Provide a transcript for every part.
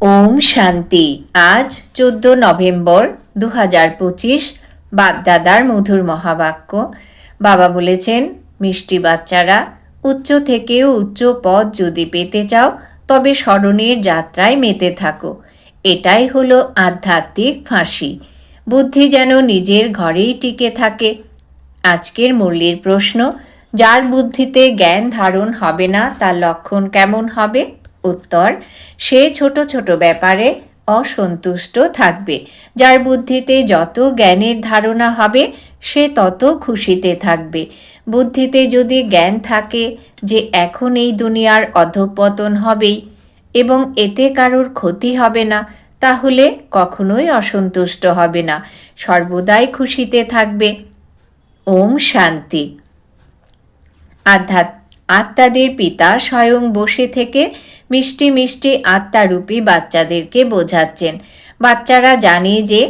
ওম শান্তি। আজ চোদ্দ নভেম্বর দু হাজার পঁচিশ, বাপদাদার মধুর মহাবাক্য। বাবা বলেছেন, মিষ্টি বাচ্চারা, উচ্চ থেকেও উচ্চ পদ যদি পেতে চাও, তবে স্মরণের যাত্রায় মেতে থাকো। এটাই হলো আধ্যাত্মিক ফাঁসি। বুদ্ধি যেন নিজের ঘরেই টিকে থাকে। আজকের মুরলির প্রশ্ন, যার বুদ্ধিতে জ্ঞান ধারণ হবে না, তার লক্ষণ কেমন হবে? উত্তর, সে ছোট ছোট ব্যাপারে অসন্তুষ্ট থাকবে। যার বুদ্ধিতে যত জ্ঞানের ধারণা হবে, সে তত খুশিতে থাকবে। বুদ্ধিতে যদি জ্ঞান থাকে যে এখন এই দুনিয়ার অধঃপতন হবেই এবং এতে কারোর ক্ষতি হবে না, তাহলে কখনোই অসন্তুষ্ট হবে না। সর্বদাই খুশিতে থাকবে। ওম শান্তি। আধ্যাত্ম আত্মাদের পিতা স্বয়ং বসে থেকে মিষ্টি মিষ্টি আত্মারূপী বাচ্চাদেরকে বোঝাচ্ছেন। বাচ্চারা জানে যে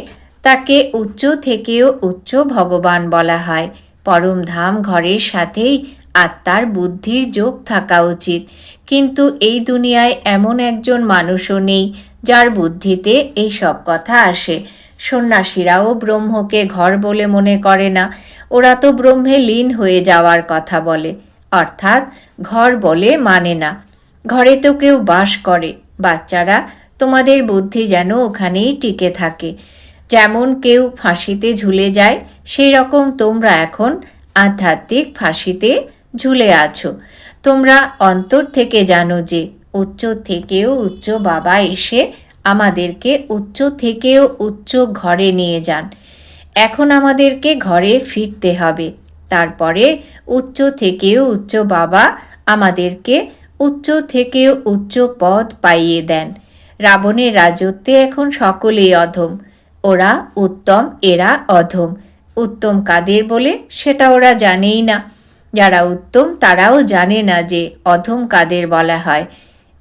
তাকে উচ্চ থেকেও উচ্চ ভগবান বলা হয়। পরম ধাম ঘরের সাথেই আত্মার বুদ্ধির যোগ থাকা উচিত। কিন্তু এই দুনিয়ায় এমন একজন মানুষও নেই যার বুদ্ধিতে এই সব কথা আসে। সন্ন্যাসীরাও ব্রহ্মকে ঘর বলে মনে করে না। ওরা তো ব্রহ্মে লীন হয়ে যাওয়ার কথা বলে। অর্থাৎ ঘর বলে মানে না। ঘরে তো কেউ বাস করে। বাচ্চারা তোমাদের বুদ্ধি যেন ওখানেই টিকে থাকে। যেমন কেউ ফাঁসিতে ঝুলে যায় সেই রকম তোমরা এখন আধ্যাত্মিক ফাঁসিতে ঝুলে আছো। তোমরা অন্তর থেকে জানো যে উচ্চ থেকেও উচ্চ বাবা এসে আমাদেরকে উচ্চ থেকেও উচ্চ ঘরে নিয়ে যান। এখন আমাদেরকে ঘরে ফিরতে হবে। তারপরে উচ্চ থেকেও উচ্চ বাবা আমাদেরকে উচ্চ থেকেও উচ্চ পদ পাইয়ে দেন। রাবণের রাজত্বে এখন সকলেই অধম। ওরা উত্তম, এরা অধম। উত্তম কাদের বলে সেটা ওরা জানেই না। যারা উত্তম, তারাও জানে না যে অধম কাদের বলা হয়।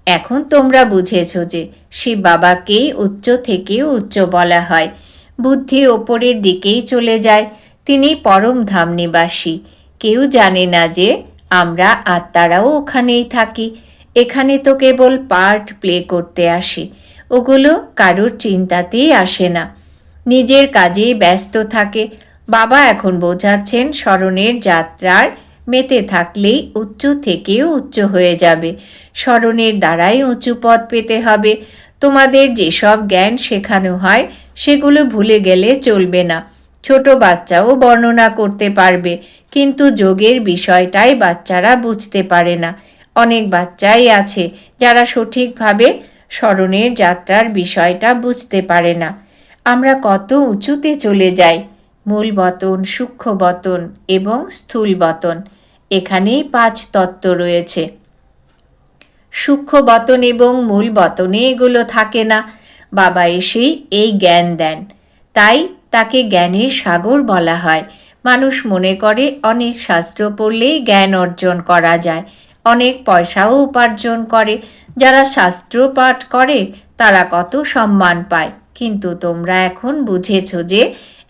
এখন তোমরা বুঝেছ যে শিব বাবাকেই উচ্চ থেকেও উচ্চ বলা হয়। বুদ্ধি ওপরের দিকেই চলে যায়। তিনি পরম ধাম নিবাসী কেউ জানে না যে আমরা আত্মারাও ওখানেই থাকি। এখানে তো কেবল পার্ট প্লে করতে আসি। ওগুলো কারোর চিন্তাতেই আসে না। নিজের কাজেই ব্যস্ত থাকে। বাবা এখন বোঝাচ্ছেন স্মরণের যাত্রার মেতে থাকলেই উচ্চ থেকেও উচ্চ হয়ে যাবে। স্মরণের দ্বারাই উঁচু পদ পেতে হবে। তোমাদের যেসব জ্ঞান শেখানো হয়, সেগুলো ভুলে গেলে চলবে না। ছোট বাচ্চাও বর্ণনা করতে পারবে, কিন্তু যোগের বিষয়টাই বাচ্চারা বুঝতে পারে না। অনেক বাচ্চাই আছে যারা সঠিকভাবে স্মরণের যাত্রার বিষয়টা বুঝতে পারে না। আমরা কত উঁচুতে চলে যাই, মূল বতন, সূক্ষ্ম বতন এবং স্থূল বতন। এখানেই পাঁচ তত্ত্ব রয়েছে। সূক্ষ্ম বতন এবং মূল বতনে এগুলো থাকে না। বাবা এসেই এই জ্ঞান দেন। তাই তাকে জ্ঞানের সাগর বলা হয়। মানুষ মনে করে, অনেক শাস্ত্র পড়লেই জ্ঞান অর্জন করা যায়। অনেক পয়সাও উপার্জন করে। যারা শাস্ত্র পাঠ করে, তারা কত সম্মান পায়। কিন্তু তোমরা এখন বুঝেছ যে,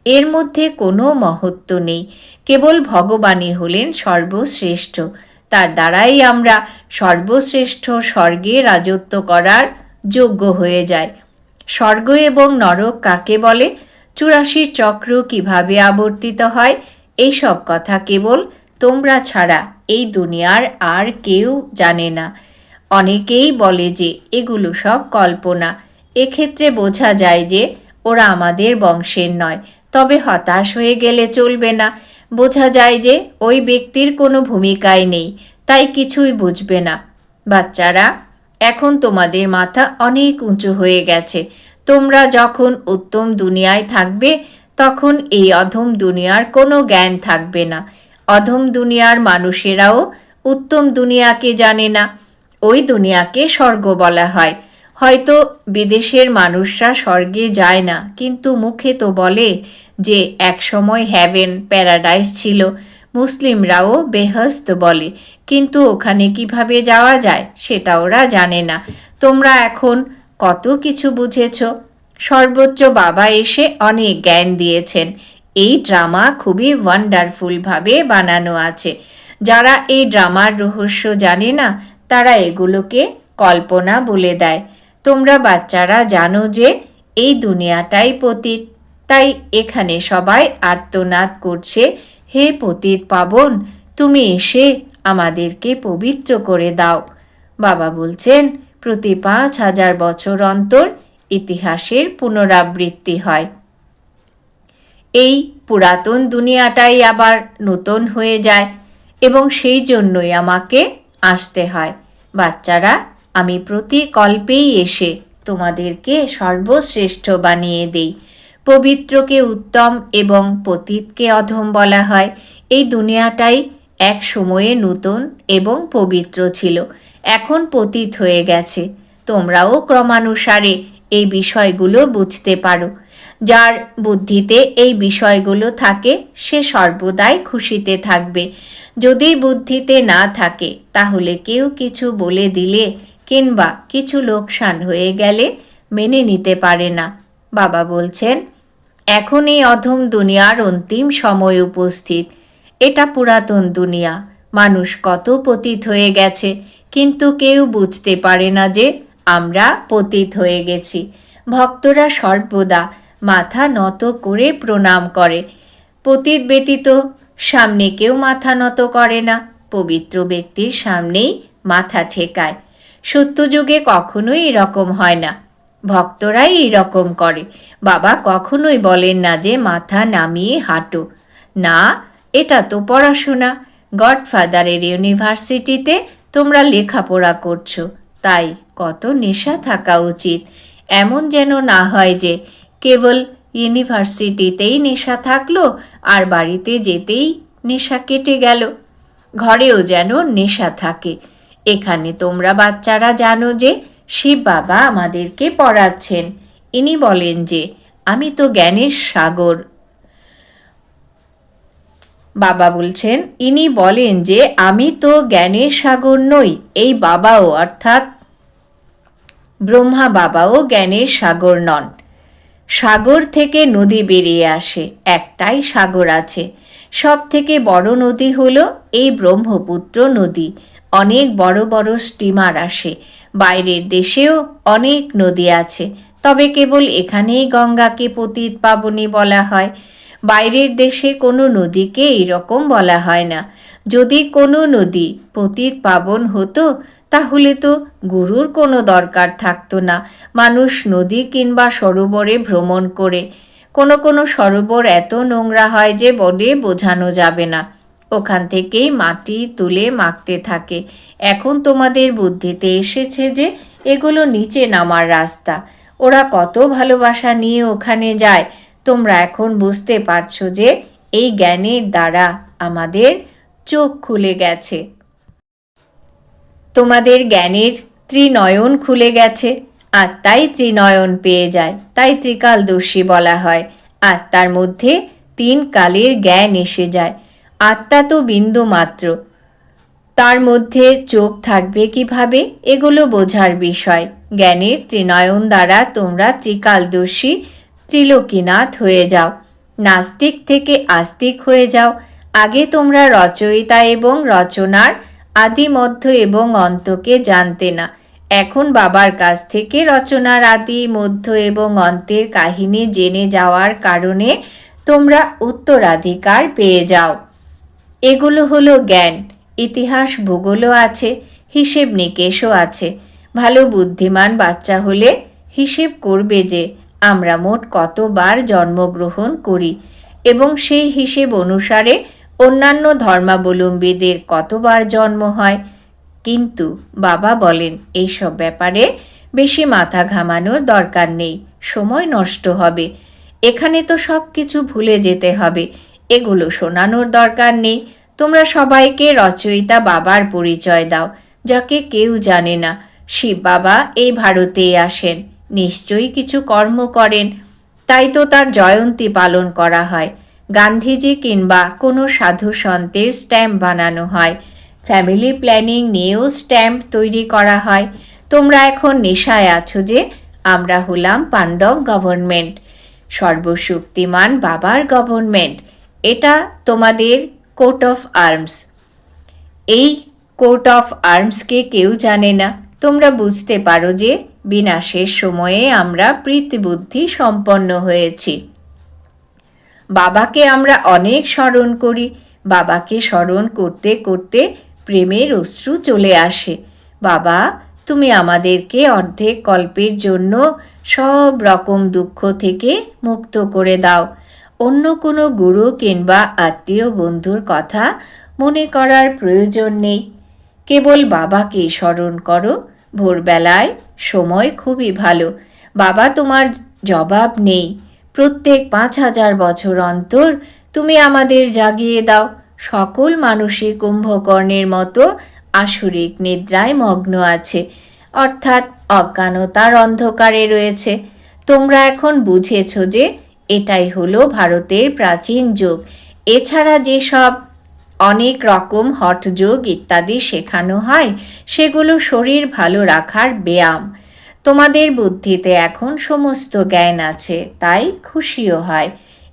এর মধ্যে কোনো মহত্ব নেই। কেবল ভগবানই হলেন সর্বশ্রেষ্ঠ। তার দ্বারাই আমরা সর্বশ্রেষ্ঠ স্বর্গে রাজত্ব করার যোগ্য হয়ে যায় স্বর্গ এবং নরক কাকে বলে? চুরাশির চক্র কীভাবে আবর্তিত হয়? এইসব কথা কেবল তোমরা ছাড়া এই দুনিয়ার আর কেউ জানে না। অনেকেই বলে যে এগুলো সব কল্পনা। এক্ষেত্রে বোঝা যায় যে ওরা আমাদের বংশের নয়, তবে হতাশ হয়ে গেলে চলবে না। বোঝা যায় যে ওই ব্যক্তির কোনো ভূমিকাই নেই, তাই কিছুই বুঝবে না। বাচ্চারা, এখন তোমাদের মাথা অনেক উঁচু হয়ে গেছে। তোমরা যখন উত্তম দুনিয়ায় থাকবে, তখন এই অধম দুনিয়ার কোনো জ্ঞান থাকবে না। অধম দুনিয়ার মানুষেরাও উত্তম দুনিয়াকে জানে না। ওই দুনিয়াকে স্বর্গ বলা হয়। হয়তো বিদেশের মানুষরা স্বর্গে যায় না, কিন্তু মুখে তো বলে যে একসময় হ্যাভেন প্যারাডাইস ছিল। মুসলিমরাও বেহস্ত বলে। কিন্তু ওখানে কীভাবে যাওয়া যায়, সেটা ওরা জানে না। তোমরা এখন কত কিছু বুঝেছ? সর্বোচ্চ বাবা এসে অনেক জ্ঞান দিয়েছেন। এই ড্রামা খুবই ওয়ান্ডারফুলভাবে বানানো আছে। যারা এই ড্রামার রহস্য জানে না, তারা এগুলোকে কল্পনা বলে দেয়। তোমরা বাচ্চারা জানো যে, এই দুনিয়াটাই পতীত। তাই এখানে সবাই আর্তনাদ করছে, হে পতীত পাবন, তুমি এসে আমাদেরকে পবিত্র করে দাও। বাবা বলছেন প্রতি পাঁচ হাজার বছর অন্তর ইতিহাসের পুনরাবৃত্তি হয়। এই পুরাতন দুনিয়াটাই আবার নতুন হয়ে যায় এবং সেই জন্যই আমাকে আসতে হয়। বাচ্চারা, আমি প্রতি কল্পেই এসে তোমাদেরকে সর্বশ্রেষ্ঠ বানিয়ে দেই। পবিত্রকে উত্তম এবং পতীতকে অধম বলা হয়। এই দুনিয়াটাই এক সময়ে নতুন এবং পবিত্র ছিল। এখন পতীত হয়ে গেছে। তোমরাও ক্রমানুসারে এই বিষয়গুলো বুঝতে পারো। যার বুদ্ধিতে এই বিষয়গুলো থাকে, সে সর্বদাই খুশিতে থাকবে। যদি বুদ্ধিতে না থাকে, তাহলে কেউ কিছু বলে দিলে কিংবা কিছু লোকসান হয়ে গেলে মেনে নিতে পারে না। বাবা বলছেন, এখন এই অধম দুনিয়ার অন্তিম সময় উপস্থিত। এটা পুরাতন দুনিয়া। মানুষ কত পতিত হয়ে গেছে। কিন্তু কেউ বুঝতে পারে না যে আমরা পতিত হয়ে গেছি। ভক্তরা সর্বদা মাথা নত করে প্রণাম করে। পতিত ব্যতীত সামনে কেউ মাথা নত করে না। পবিত্র ব্যক্তির সামনেই মাথা ঠেকায়। সত্যযুগে কখনোই এরকম হয় না। ভক্তরাই এরকম করে। বাবা কখনোই বলেন না যে মাথা নামিয়ে হাঁটো। না, এটা তো পড়াশোনা। গডফাদারের ইউনিভার্সিটিতে তোমরা লেখাপড়া করছ, তাই কত নেশা থাকা উচিত। এমন যেন না হয় যে কেবল ইউনিভার্সিটিতেই নেশা থাকল আর বাড়িতে যেতেই নেশা কেটে গেল। ঘরেও যেন নেশা থাকে। এখানে তোমরা বাচ্চারা জানো যে শিব বাবা আমাদেরকে পড়াচ্ছেন। ইনি বলেন যে, আমি তো জ্ঞানের সাগর। বাবা বলছেন, ইনি বলেন যে আমি তো জ্ঞানের সাগর নই, এই বাবাও অর্থাৎ ব্রহ্মা বাবাও জ্ঞানের সাগর নন। সাগর থেকে নদী বেরিয়ে আসে, একটাই সাগর আছে। সব থেকে বড় নদী হলো এই ব্রহ্মপুত্র নদী। অনেক বড় বড় স্টিমার আসে, বাইরের দেশেও অনেক নদী আছে। তবে কেবল এখানেই গঙ্গাকে পতিত পাবনী বলা হয়। বাইরের দেশে কোনো নদীকে এইরকম বলা হয় না। যদি কোনো নদী পতিত পাবন হতো, তাহলে তো গুরুর কোনো দরকার থাকতো না। মানুষ নদী কিংবা সরোবরে ভ্রমণ করে। কোনো কোনো সরোবর এত নোংরা হয় যে বলে বোঝানো যাবে না। ওখান থেকেই মাটি তুলে মাখতে থাকে। এখন তোমাদের বুদ্ধিতে এসেছে যে এগুলো নিচে নামার রাস্তা। ওরা কত ভালোবাসা নিয়ে ওখানে যায়। তোমরা এখন বুঝতে পারছ যে এই জ্ঞানের দ্বারা আমাদের চোখ খুলে গেছে। তোমাদের জ্ঞানের ত্রিনয়ন খুলে গেছে, আত্মাই ত্রিনয়ন পেয়ে যায়, তাই ত্রিকালদর্শী বলা হয়। আত্মার মধ্যে তিন কালের জ্ঞান এসে যায়। আত্মা তো বিন্দু মাত্র তার মধ্যে চোখ থাকবে কীভাবে? এগুলো বোঝার বিষয়। জ্ঞানের ত্রিনয়ন দ্বারা তোমরা ত্রিকালদর্শী ত্রিলোকীনাথ হয়ে যাও। নাস্তিক থেকে আস্তিক হয়ে যাও। আগে তোমরা রচয়িতা এবং রচনার আদি মধ্য এবং অন্তকে জানতে না। এখন বাবার কাছ থেকে রচনার আদি, মধ্য এবং অন্তের কাহিনী জেনে যাওয়ার কারণে তোমরা উত্তরাধিকার পেয়ে যাও। এগুলো হলো জ্ঞান, ইতিহাস ভূগোলও আছে, হিসেব নিকেশও আছে। ভালো বুদ্ধিমান বাচ্চা হলে হিসেব করবে যে আমরা মোট কতবার জন্মগ্রহণ করি এবং সেই হিসেব অনুসারে অন্যান্য ধর্মাবলম্বীদের কতবার জন্ম হয়। কিন্তু বাবা বলেন, এইসব ব্যাপারে বেশি মাথা ঘামানোর দরকার নেই, সময় নষ্ট হবে। এখানে তো সব কিছু ভুলে যেতে হবে। এগুলো শোনানোর দরকার নেই। তোমরা সবাইকে রচয়িতা বাবার পরিচয় দাও, যাকে কেউ জানে না। শিব বাবা এই ভারতেই আসেন। নিশ্চয়ই কিছু কর্ম করেন, তাই তো তার জয়ন্তী পালন করা হয়। গান্ধীজি কিংবা কোনো সাধু সন্তের স্ট্যাম্প বানানো হয়। ফ্যামিলি প্ল্যানিং নিয়েও স্ট্যাম্প তৈরি করা হয়। তোমরা এখন নেশায় আছো যে, আমরা হলাম পাণ্ডব গভর্নমেন্ট। সর্বশক্তিমান বাবার গভর্নমেন্ট। এটা তোমাদের কোর্ট অফ আর্মস। এই কোর্ট অফ আর্মসকে কেউ জানে না। তোমরা বুঝতে পারো যে বিনাশের সময়ে আমরা প্রীতিবুদ্ধি সম্পন্ন হয়েছি। বাবাকে আমরা অনেক স্মরণ করি। বাবাকে স্মরণ করতে করতে প্রেমের অশ্রু চলে আসে। বাবা, তুমি আমাদেরকে অর্ধেক কল্পের জন্য সব রকম দুঃখ থেকে মুক্ত করে দাও। অন্য কোনো গুরু কিংবা আত্মীয় বন্ধুর কথা মনে করার প্রয়োজন নেই। কেবল বাবাকে স্মরণ করো। ভোরবেলায় সময় খুবই ভালো। বাবা, তোমার জবাব নেই। প্রত্যেক পাঁচ হাজার বছর অন্তর তুমি আমাদের জাগিয়ে দাও। সকল মানুষই কুম্ভকর্ণের মতো আসরিক নিদ্রায় মগ্ন আছে। অর্থাৎ অজ্ঞানতার অন্ধকারে রয়েছে। তোমরা এখন বুঝেছ যে এটাই হলো ভারতের প্রাচীন যুগ। এছাড়া যেসব অনেক রকম হঠযোগ ইত্যাদি শেখানো হয়, সেগুলো শরীর ভালো রাখার ব্যায়াম। তোমাদের বুদ্ধিতে এখন সমস্ত জ্ঞান আছে, তাই খুশিও হয়।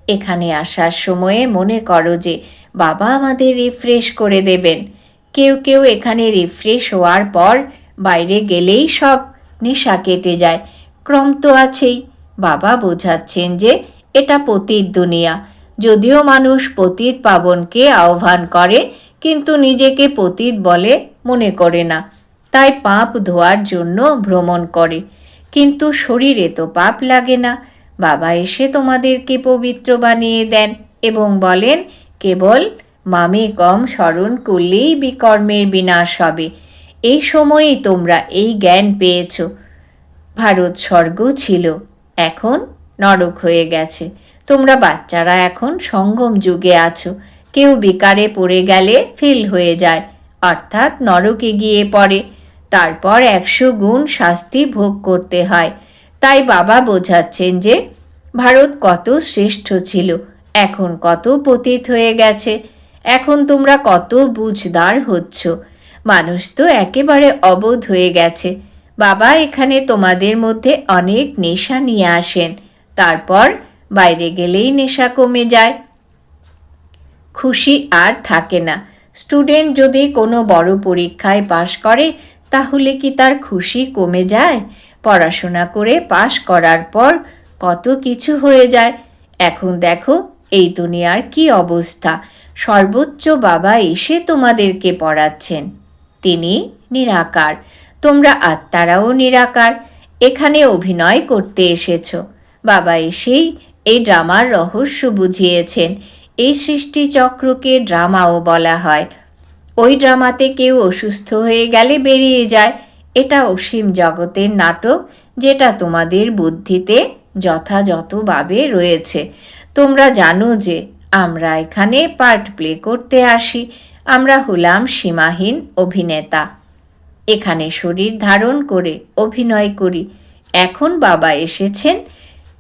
এখানে আসার সময়ে মনে করো যে বাবা আমাদের রিফ্রেশ করে দেবেন। কেউ কেউ এখানে রিফ্রেশ হওয়ার পর বাইরে গেলেই সব নেশা কেটে যায়। ক্রম তো আছেই। বাবা বোঝাচ্ছেন যে এটা পতিত দুনিয়া যদিও মানুষ পতীত পাবনকে আহ্বান করে, কিন্তু নিজেকে পতীত বলে মনে করে না। তাই পাপ ধোয়ার জন্য ভ্রমণ করে। কিন্তু শরীরে তো পাপ লাগে না। বাবা এসে তোমাদেরকে পবিত্র বানিয়ে দেন এবং বলেন, কেবল মামে কম স্মরণ করলেই বিকর্মের বিনাশ হবে। এই সময়েই তোমরা এই জ্ঞান পেয়েছ। ভারত স্বর্গ ছিল, এখন নরক হয়ে গেছে। তোমরা বাচ্চারা এখন সঙ্গম যুগে আছো। কেউ বেকারে পড়ে গেলে ফেল হয়ে যায়, অর্থাৎ নরকে গিয়ে পড়ে। তারপর একশো গুণ শাস্তি ভোগ করতে হয়। তাই বাবা বোঝাচ্ছেন যে, ভারত কত শ্রেষ্ঠ ছিল, এখন কত পতিত হয়ে গেছে। এখন তোমরা কত বুঝদার হচ্ছ। মানুষ তো একেবারে অবোধ হয়ে গেছে। বাবা এখানে তোমাদের মধ্যে অনেক নেশা নিয়ে আসেন। তারপর বাইরে গেলেই নেশা কমে যায়। খুশি আর থাকে না। স্টুডেন্ট যদি কোনো বড় পরীক্ষায় পাশ করে, তাহলে কি তার খুশি কমে যায়? পড়াশোনা করে পাশ করার পর কত কিছু হয়ে যায়। এখন দেখো, এই দুনিয়ার কি অবস্থা। সর্বোচ্চ বাবা এসে তোমাদেরকে পড়াচ্ছেন। তিনি নিরাকার। তোমরা আত্মারাও নিরাকার। এখানে অভিনয় করতে এসেছ। বাবা এসেই এই ড্রামার রহস্য বুঝিয়েছেন। এই সৃষ্টিচক্রকে ড্রামাও বলা হয়। ওই ড্রামাতে কেউ অসুস্থ হয়ে গেলে বেরিয়ে যায়। এটা অসীম জগতের নাটক, যেটা তোমাদের বুদ্ধিতে যথাযথভাবে রয়েছে। তোমরা জানো যে আমরা এখানে পার্ট প্লে করতে আসি। আমরা হলাম সীমাহীন অভিনেতা। এখানে শরীর ধারণ করে অভিনয় করি। এখন বাবা এসেছেন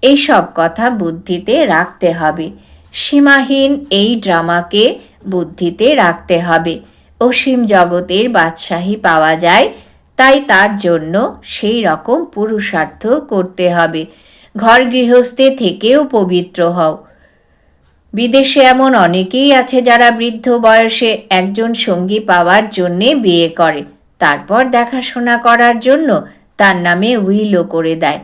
এই সব কথা বুদ্ধিতে রাখতে হবে। সীমাহীন এই ড্রামাকে বুদ্ধিতে রাখতে হবে। অসীম জগতের বাদশাহী পাওয়া যায়, তাই তার জন্য সেই রকম পুরুষার্থ করতে হবে। ঘর গৃহস্থে থেকেও পবিত্র হও। বিদেশে এমন অনেকেই আছে যারা বৃদ্ধ বয়সে একজন সঙ্গী পাওয়ার জন্যে বিয়ে করে। তারপর দেখাশোনা করার জন্য তার নামে উইলও করে দেয়।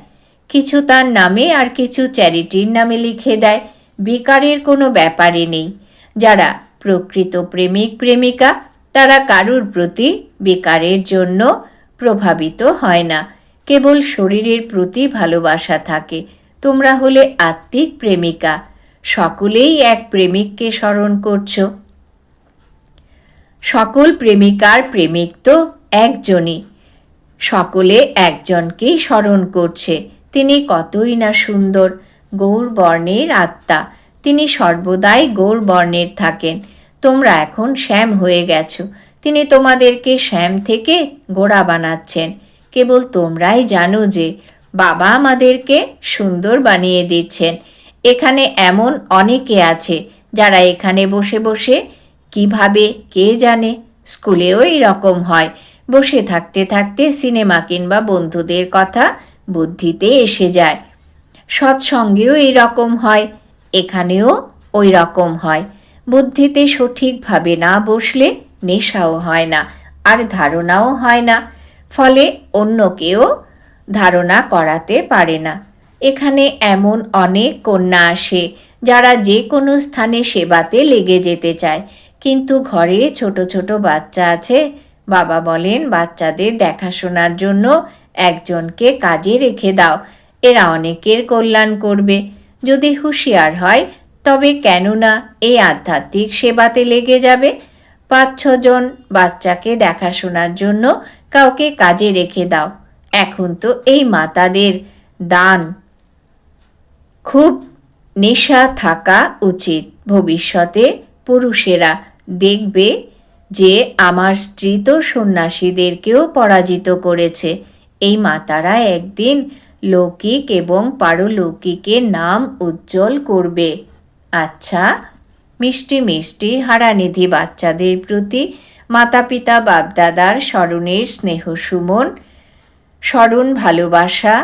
কিছু তার নামে আর কিছু চ্যারিটির নামে লিখে দেয়। বেকারের কোনো ব্যাপারই নেই। যারা প্রকৃত প্রেমিক, প্রেমিকা, তারা কারুর প্রতি বেকারের জন্য প্রভাবিত হয় না। কেবল শরীরের প্রতি ভালোবাসা থাকে। তোমরা হলে আত্মিক প্রেমিকা। সকলেই এক প্রেমিককে স্মরণ করছ। সকল প্রেমিকার প্রেমিক তো একজনই। সকলে একজনকেই স্মরণ করছে। তিনি কতই না সুন্দর, গৌর বর্ণের আত্মা। তিনি সর্বদাই গৌর বর্ণের থাকেন। তোমরা এখন শ্যাম হয়ে গেছো। তিনি তোমাদেরকে শ্যাম থেকে গোড়া বানাচ্ছেন। কেবল তোমরাই জানো যে, বাবা আমাদেরকে সুন্দর বানিয়ে দিচ্ছেন। এখানে এমন অনেকে আছে, যারা এখানে বসে বসে কীভাবে কে জানে? স্কুলেও এই রকম হয়। বসে থাকতে থাকতে সিনেমা কিংবা বন্ধুদের কথা বুদ্ধিতে এসে যায়। সৎসঙ্গেও এই রকম হয়, এখানেও ওই রকম হয়। বুদ্ধিতে সঠিকভাবে না বসলে নেশাও হয় না, আর ধারণাও হয় না, ফলে অন্য কেউ ধারণা করাতে পারে না। এখানে এমন অনেক কন্যা আসে, যারা যে কোনো স্থানে সেবাতে লেগে যেতে চায়। কিন্তু ঘরে ছোট ছোট বাচ্চা আছে, বাবা বলেন বাচ্চাদের দেখাশোনার জন্য একজনকে কাজে রেখে দাও। এরা অনেকের কল্যাণ করবে। যদি হুঁশিয়ার হয়, তবে কেননা এই আধ্যাত্মিক সেবাতে লেগে যাবে। পাঁচ ছজন বাচ্চাকে দেখাশোনার জন্য কাউকে কাজে রেখে দাও। এখন তো এই মাতাদের দান। খুব নেশা থাকা উচিত। ভবিষ্যতে পুরুষেরা দেখবে যে আমার স্ত্রী তো সন্ন্যাসীদেরকেও পরাজিত করেছে। এই মাতারা একদিন লৌকিক এবং পারলৌকিকের নাম উজ্জ্বল করবে। আচ্ছা মিষ্টি মিষ্টি হারানিধি বাচ্চাদের প্রতি মাতা পিতা বাপদাদার স্মরণের স্নেহ সুমন, স্মরণ ভালোবাসা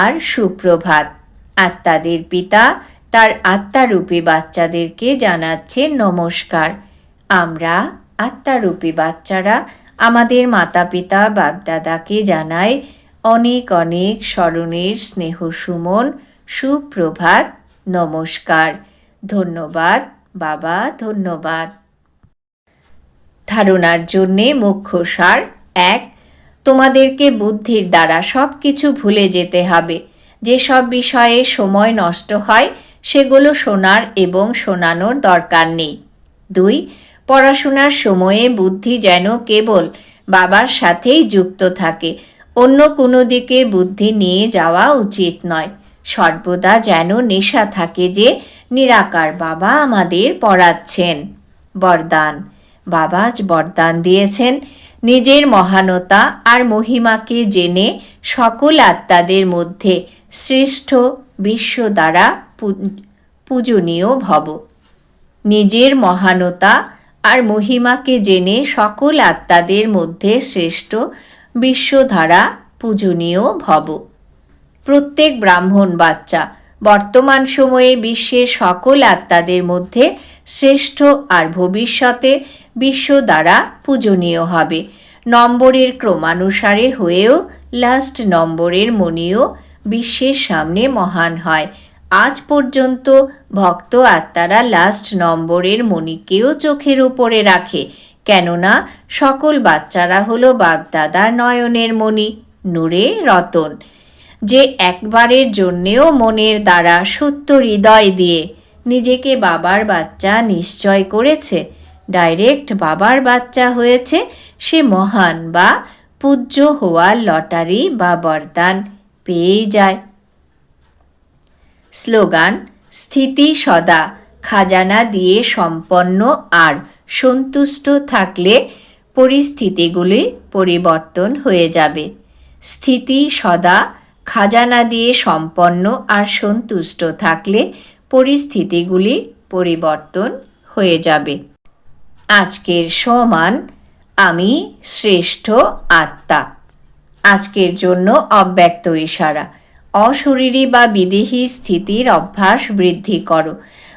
আর সুপ্রভাত। আত্মাদের পিতা তার আত্মারূপী বাচ্চাদেরকে জানাচ্ছে নমস্কার। আমরা আত্মারূপী বাচ্চারা আমাদের মাতা পিতা বাপদাদাকে জানাই অনেক অনেক স্মরণের স্নেহ সুমন, সুপ্রভাত, নমস্কার। ধন্যবাদ, বাবা, ধন্যবাদ। ধারণার জন্যে মুখ্য সার, এক, তোমাদেরকে বুদ্ধির দ্বারা সব কিছু ভুলে যেতে হবে। যেসব বিষয়ে সময় নষ্ট হয়, সেগুলো শোনার এবং শোনানোর দরকার নেই। দুই পড়াশোনার সময়ে বুদ্ধি যেন কেবল বাবার সাথেই যুক্ত থাকে, অন্য কোনো দিকে বুদ্ধি নিয়ে যাওয়া উচিত নয়। সর্বদা যেন নেশা থাকে যে, নিরাকার বাবা আমাদের পড়াচ্ছেন। বরদান। বাবা বরদান দিয়েছেন। নিজের মহানতা আর মহিমাকে জেনে সকল আত্মাদের মধ্যে শ্রেষ্ঠ বিশ্ব দ্বারা পূজনীয় ভব। নিজের মহানতা আর মহিমাকে জেনে সকল আত্মাদের মধ্যে শ্রেষ্ঠ বিশ্বধারা পূজনীয় ভব। প্রত্যেক ব্রাহ্মণ বাচ্চা, বর্তমান সময়ে বিশ্বের সকল আত্মাদের মধ্যে শ্রেষ্ঠ আর ভবিষ্যতে বিশ্ব দ্বারা পূজনীয় হবে। নম্বরের ক্রমানুসারে হয়েও লাস্ট নম্বরের মনিও বিশ্বের সামনে মহান হয়। আজ পর্যন্ত ভক্ত আত্মারা লাস্ট নম্বরের মণিকেও চোখের উপরে রাখে। কেননা, সকল বাচ্চারা হলো বাগদাদার নয়নের মণি, নূরে রতন, যে একবারের জন্যেও মনের দ্বারা সত্য হৃদয় দিয়ে নিজেকে বাবার বাচ্চা নিশ্চয় করেছে। ডাইরেক্ট বাবার বাচ্চা হয়েছে সে মহান বা পূজ্য হওয়ার লটারি বা বরদান পেয়েই যায়। স্লোগান, স্থিতি সদা, খাজানা দিয়ে সম্পন্ন আর সন্তুষ্ট থাকলে পরিস্থিতিগুলি পরিবর্তন হয়ে যাবে। স্থিতি সদা, খাজানা দিয়ে সম্পন্ন আর সন্তুষ্ট থাকলে পরিস্থিতিগুলি পরিবর্তন হয়ে যাবে। আজকের সমান আমি শ্রেষ্ঠ আত্মা। আজকের জন্য অব্যক্ত ইশারা। অশরীরী বা বিদেহী স্থিতির অভ্যাস বৃদ্ধি করো।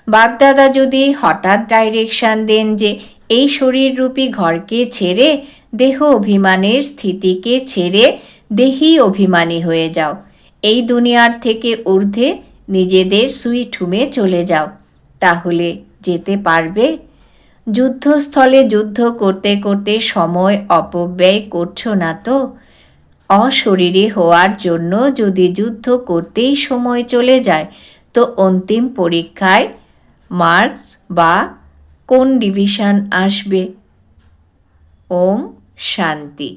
বাগদাদা যদি হঠাৎ ডাইরেকশন দেন যে এই শরীররূপী ঘরকে ছেড়ে, দেহ অভিমানের স্থিতিকে ছেড়ে দেহি অভিমানী হয়ে যাও। এই দুনিয়ার থেকে ঊর্ধ্বে নিজেদের সুইঠুমে চলে যাও। তাহলে যেতে পারবে? যুদ্ধস্থলে যুদ্ধ করতে করতে সময় অপব্যয় করছ না তো? অশরীরী হওয়ার জন্য যদি যুদ্ধ করতেই সময় চলে যায়, তো অন্তিম পরীক্ষায় মার্কস বা কোন ডিভিশন আসবে? ওম শান্তি।